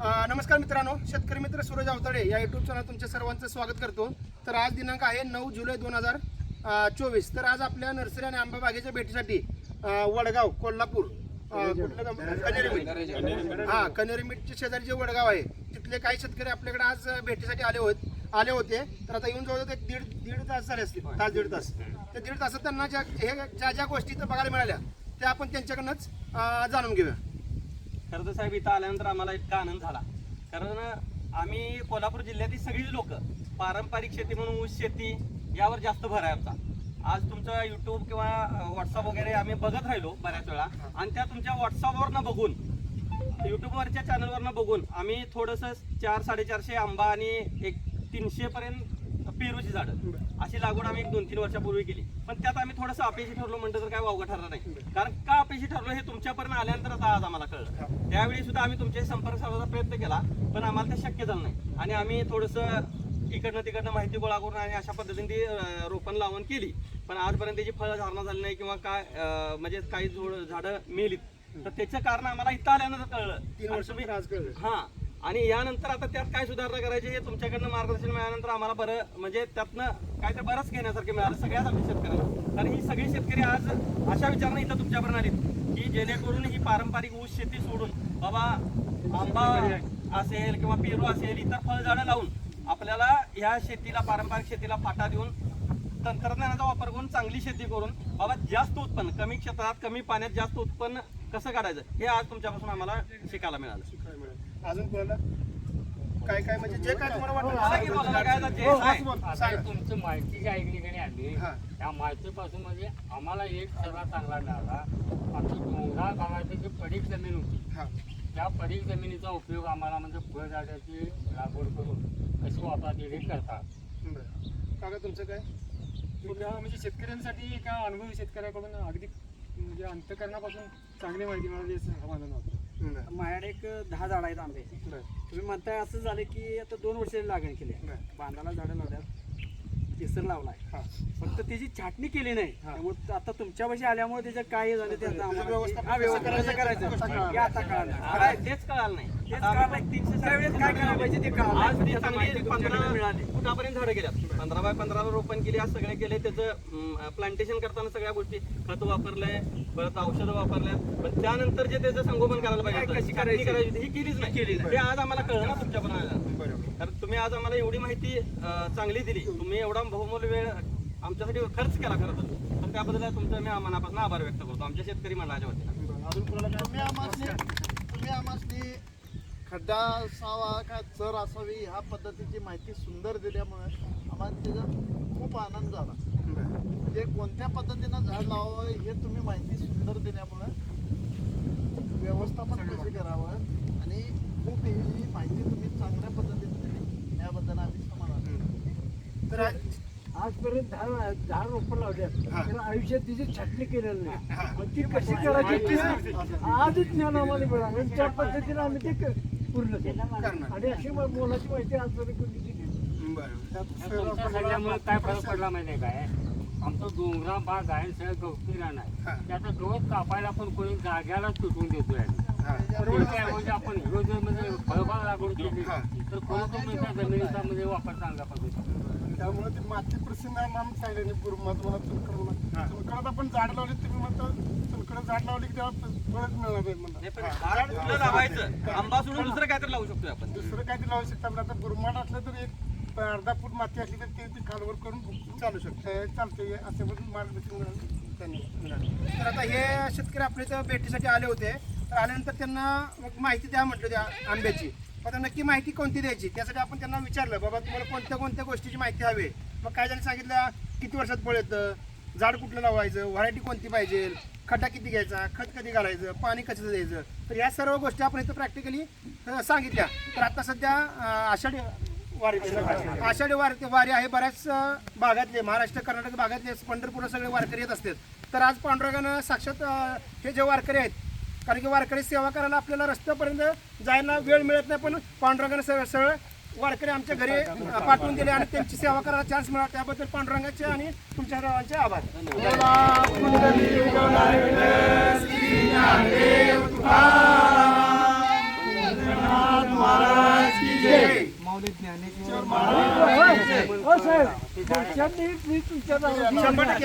नमस्कार मित्रांनो शेतकरी मित्र सूरज अवतडे या युट्यूब चॅनल तुमच्या सर्वांचं स्वागत करतो. तर आज दिनांक आहे नऊ जुलै दोन हजार चोवीस. तर आज आपल्या नर्सरी आणि आंबा बागेच्या भेटीसाठी वडगाव कोल्हापूर अ, कुठलं गाव? कनेरी हा कनेरी मीठच्या शेजारी जे वडगाव आहे तिथले काही शेतकरी आपल्याकडे आज भेटीसाठी आले होते आले होते. तर आता येऊन जवळ एक दीड दीड तास झाले असतील. तास दीड तास. त्या दीड तासात त्यांना ज्या हे ज्या ज्या गोष्टी बघायला मिळाल्या त्या आपण त्यांच्याकडनंच जाणून घेऊया. खरं तर साहेब इथं आल्यानंतर आम्हाला इतका आनंद झाला. कारण आम्ही कोल्हापूर जिल्ह्यातील सगळीच लोक पारंपरिक शेती म्हणून ऊस शेती यावर जास्त भर आहे आमचा. आज तुमचा युट्यूब किंवा व्हॉट्सअप वगैरे आम्ही बघत राहिलो बऱ्याच वेळा. आणि त्या तुमच्या व्हॉट्सअपवरनं बघून युट्यूबवरच्या चॅनलवरनं बघून आम्ही थोडंसं चार साडेचारशे आंबा आणि एक तीनशेपर्यंत पेरूची झाडं. अशी लागवड आम्ही एक दोन तीन वर्षापूर्वी केली. पण त्यात आम्ही थोडंसं अपयशी ठरलो म्हणतं तर काय वावगं ठरलं नाही. कारण का अपयशी ठरलो हे तुमच्यापर्यंत आल्यानंतर आता आज आम्हाला कळलं. त्यावेळी सुद्धा आम्ही तुमच्याशी संपर्क साधण्याचा प्रयत्न केला पण आम्हाला ते शक्य झालं नाही. आणि आम्ही थोडंसं इकडनं तिकडनं माहिती गोळा करून आणि अशा पद्धतीने ती रोपण लावून केली. पण आजपर्यंत त्याची फळं धारणा झाली नाही किंवा काय म्हणजे काही झोड झाडं मेलीत. तर त्याचं कारण आम्हाला इथं आल्यानंतर कळलं. तीन वर्ष कळलं. हा. आणि यानंतर आता त्यात काय सुधारणा करायची हे तुमच्याकडनं मार्गदर्शन मिळाल्यानंतर आम्हाला बरं म्हणजे त्यातनं तर बरंच घेण्यासारखं मिळालं सगळ्याच आमच्या शेतकऱ्यांना कारण ही सगळी शेतकरी आज अशा विचारणं इथं तुमच्यापर्यंत आलीत की जेणेकरून ही पारंपरिक ऊस शेती सोडून बाबा आंबा असेल किंवा पेरू असेल इतर फळझाडं लावून आपल्याला ह्या शेतीला पारंपरिक शेतीला फाटा देऊन तंत्रज्ञानाचा वापर करून चांगली शेती करून बाबा जास्त उत्पन्न कमी क्षेत्रात कमी पाण्यात जास्त उत्पन्न कसं काढायचं हे आज तुमच्यापासून आम्हाला शिकायला मिळालं शिकायला मिळेल? अजून कोणाला? काय काय म्हणजे जे काय तुम्हाला मला जे हो. तुमचं माहिती जी ऐकली की नाही आम्ही हा. त्या माहितीपासून म्हणजे आम्हाला एक सगळा चांगला मिळाला. आमची डोंगराळ भागाची जी पडीक जमीन होती हा. त्या पडीक जमिनीचा उपयोग आम्हाला म्हणजे फळझाडाची लागवड करून कशी वापरायची हे करतात. बरं. काका तुमचं काय? म्हणजे शेतकऱ्यांसाठी एका अनुभवी शेतकऱ्याकडून अगदी म्हणजे अंतकरणापासून चांगली माहिती मिळाली असं समाधान होतं बरं. माझ्याकडे एक दहा झाड आहेत आंब्याची बरं. तुम्ही म्हणताय असं झालं की आता दोन वर्षाची लागण केली. बरं. बांधाला झाडं लावल्यात केसर लावलाय हा. फक्त त्याची छाटणी केली नाही हा. त्यामुळे आता तुमच्यापाशी आल्यामुळे त्याचं काय झालं त्याचं हा, करायचं? हे आता कळालं तेच कळालं नाही तेच कळालं नाही. तीनशे त्यावेळेस काय करायला पाहिजे ते कळालं. आज ती त्याची चांगली माहिती तुमच्याकडे पंधरा मिळाली. फुटापर्यंत झाडं गेल्यात पंधरा बाय पंधरा रोपण केली आज सगळे केले त्याचं प्लांटेशन करताना सगळ्या गोष्टी खत वापरलंय परत औषधं वापरल्या पण त्यानंतर जे त्याचं संगोपन करायला पाहिजे कशी करायची? करायची ही केलीच नाही केली. ते आज आम्हाला कळलं ना तुमच्या पण. कारण तुम्ही आज आम्हाला एवढी माहिती चांगली दिली. तुम्ही एवढा बहुमूल्य वेळ आमच्यासाठी खर्च केला खरं तर. तर त्याबद्दल तुमचं मी मनापासून आभार व्यक्त करतो. आमच्या शेतकरी मंडळाच्या वतीनं. तुम्ही आम्हाला तुम्ही आम्हाला खड्डा असावा का चर असावी ह्या पद्धतीची माहिती सुंदर दिल्यामुळे आम्हाला त्याचा खूप आनंद झाला. म्हणजे कोणत्या पद्धतीनं झाड लावावं हे तुम्ही माहिती सुंदर दिल्यामुळे व्यवस्थापन कसं करावं आणि खूप ही माहिती तुम्ही आम्ही तर आज- आजपर्यंत दहा दहा रोपं लावल्यात. तर आयुष्यात तिची छाटणी केलेली. नाही मग ती कशी करायची ती आजच ज्ञान आम्हाला मिळालं आणि त्या पद्धतीने आम्ही ते क- पूर्ण केलं करणार. आणि अशी म- मोलाची माहिती आजपर्यंत कोणी दिली नाही. बरं. तुमच्या सगळ्यामुळे काय फरक पडला माहिती आहे काय आमचं डोंगरा भाग आहे सगळं गवती रान हा. आहे त्याचा गवत कापायला पण कोणी जाग्याला तुटून देतोय हा. काय म्हणजे आपण जर म्हणजे फळबाग लागवड केली हा. तर जमिनीचा म्हणजे वापर चांगला त्यामुळे ते माती प्रसिद्ध आम्हाला सांगितलं पूर्व महत्वाला चुनकडला चुनकडात आपण झाड लावली तुम्ही म्हणता चुनकडं झाड लावली की त्याला फळच मिळणार नाही लावायचं? आंबा सोडून दुसरं काय तर लावू शकतोय आपण. दुसरं काय ते लावू शकता आता गुरमाट असलं तर एक अर्धा फूट माती असली तर ते ती खालवर करून चालू शकतं. चालते असं पण मार्गदर्शन मिळालं. त्यांनी तर आता हे शेतकरी आपल्या इथं भेटीसाठी आले होते. तर आल्यानंतर त्यांना मग माहिती द्या म्हटलं त्या आंब्याची. मग आता नक्की माहिती कोणती द्यायची? त्यासाठी आपण त्यांना विचारलं बाबा तुम्हाला कोणत्या कोणत्या गोष्टीची माहिती हवी? मग काय जण सांगितलं किती वर्षात फळ येतं? झाड कुठलं लावायचं? व्हरायटी कोणती पाहिजे? खड्डा किती घ्यायचा? खत कधी घालायचं? पाणी कसं द्यायचं? तर या सर्व गोष्टी आपण इथं प्रॅक्टिकली सांगितल्या. तर आता सध्या आषाढी वारी आषाढी वारी वारी आहे बऱ्याच भागातले महाराष्ट्र कर्नाटक भागातले पंढरपूर सगळे वारकरी येत असतात. तर आज पांडुरंगानं साक्षात हे जे वारकरी आहेत कारण की वारकरी सेवा करायला आपल्याला रस्त्यापर्यंत जायला वेळ मिळत नाही पण पांडुरंगानं सरळ सरळ वारकरी आमच्या घरी पाठवून दिले आणि त्यांची सेवा करायला चान्स मिळाला. त्याबद्दल पांडुरंगाचे आणि तुमच्या सर्वांचे आभार. ज्ञानेश्वर साहेब पुढच्या मी तुमच्या नावाची शंभर टक्के.